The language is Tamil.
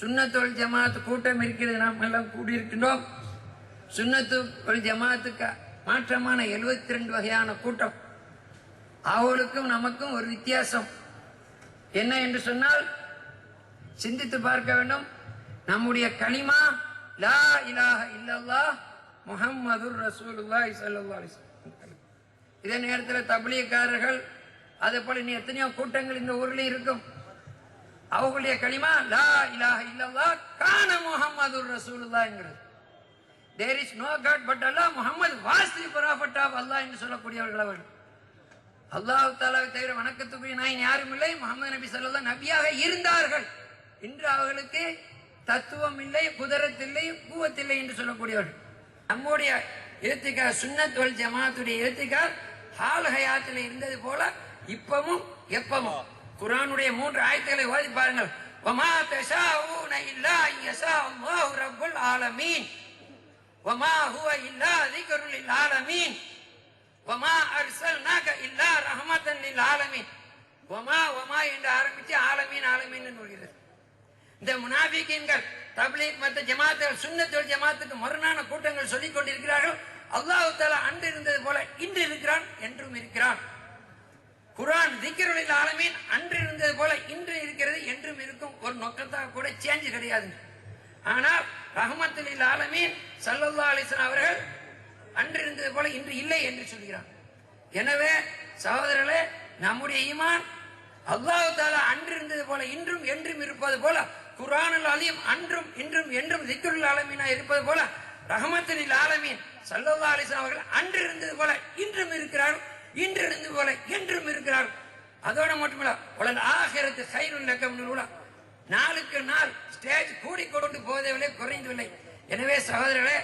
சுண்ணத்தொழில் ஜமாத்து கூட்டம் இருக்கிறது. நாம் எல்லாம் கூடியிருக்கின்றோம். சுண்ணத்து ஒரு ஜமாத்துக்கு மாற்றமான 72 ரெண்டு வகையான கூட்டம். அவளுக்கும் நமக்கும் ஒரு வித்தியாசம். என்ன என்று சொன்னால் சிந்தித்து பார்க்க வேண்டும். நம்முடைய களிமா லா இலாக இல்லல்லா முஹம்மதுர் ரசூலுல்லாஹி ஸல்லல்லாஹு அலைஹி வஸல்லம். இதே நேரத்தில் தபிலியக்காரர்கள் அதே போல நீ எத்தனையோ கூட்டங்கள் இந்த ஊரில் இருக்கும். அவங்களுடைய களிமா லா இலாஹ இல்லல்லா கான Muhammad ரசூலுல்லாங்கிறது there is no god but Allah Muhammad வாஸ்தி the of Allah என்று சொல்லக்கூடியவர்கள் அவர்கள். அல்லாஹ் தாலாவை தவிர வணக்கத்துக்குரிய நாயன் யாரும் இல்லை. முகமது நபி ஸல்லல்லாஹு நபியாக இருந்தார்கள். இன்று அவர்களுக்கு தத்துவம் இல்லை குதிரத்தில்லை கூவத்தில்லை என்று சொல்லக்கூடியவர்கள். நம்முடைய எழுத்துக்கார் சுன்னத் வல் ஜமாத்துடைய எழுத்துக்கார் ஹால் ஹயாத்தில் இருந்தது போல இப்பவும் எப்பவும். குரானுடைய மூன்று ஆயத்துக்களை ஓதி பாருங்கள். வமா தஷாஊன இல்லா யஷா அல்லாஹு ரப்புல் ஆலமீன். வமா ஹுவ இல்லா ذிக்ருல் லில் ஆலமீன். வமா அர்சல்நாக இல்லா ரஹமத்தன் லில் ஆலமீன். வமா வமா என்று ஆரம்பித்து ஆலமீன் ஆலமீன் என்று வருகிறது. இந்த முனாபிக்கீன்கள் தப்லீக் மற்ற ஜமாத்துகள் சுன்னத்துல் ஜமாத்துக்கு மறுநான கூட்டங்கள் சொல்லிக் கொண்டிருக்கிறார்கள். அல்லாஹ் தாலா அன்று இருந்தது போல இன்று இருக்கிறான் என்றும் இருக்கிறான். குர்ஆன் ஆலமீன் அன்று இருந்தது போல இன்று இருக்கிறது என்றும் இருக்கும். ஒரு நோக்கத்தாக கூட சேஞ்ச் கிடையாது. ஆனால் ரஹமத்துலில் ஆலமீன் சல்லல்லா அலிஸ்லாம் அவர்கள் அன்று இருந்தது போல இன்று இல்லை என்று சொல்கிறார். எனவே சகோதரர்களே நம்முடைய ஈமான் அல்லாஹு தாலா அன்று இருந்தது போல இன்றும் என்றும் இருப்பது போல குர்ஆனுல் அலியும் அன்றும் இன்றும் என்றும் திக்ருல் ஆலமீனா இருப்பது போல ரஹமத்துலில் ஆலமீன் சல்லல்லா அலிஸ்லாம் அவர்கள் அன்று இருந்தது போல இன்றும் இருக்கிறார்கள் இன்று போல என்றும் இருக்கிறார்கள். அதோட மட்டுமில்ல உலக ஆகிரத்து சைருல் லக்கம் நாளுக்கு நாள் ஸ்டேஜ் கூடி கொண்டு போவதில்லை குறைந்தவில்லை எனவே சகோதரர்களே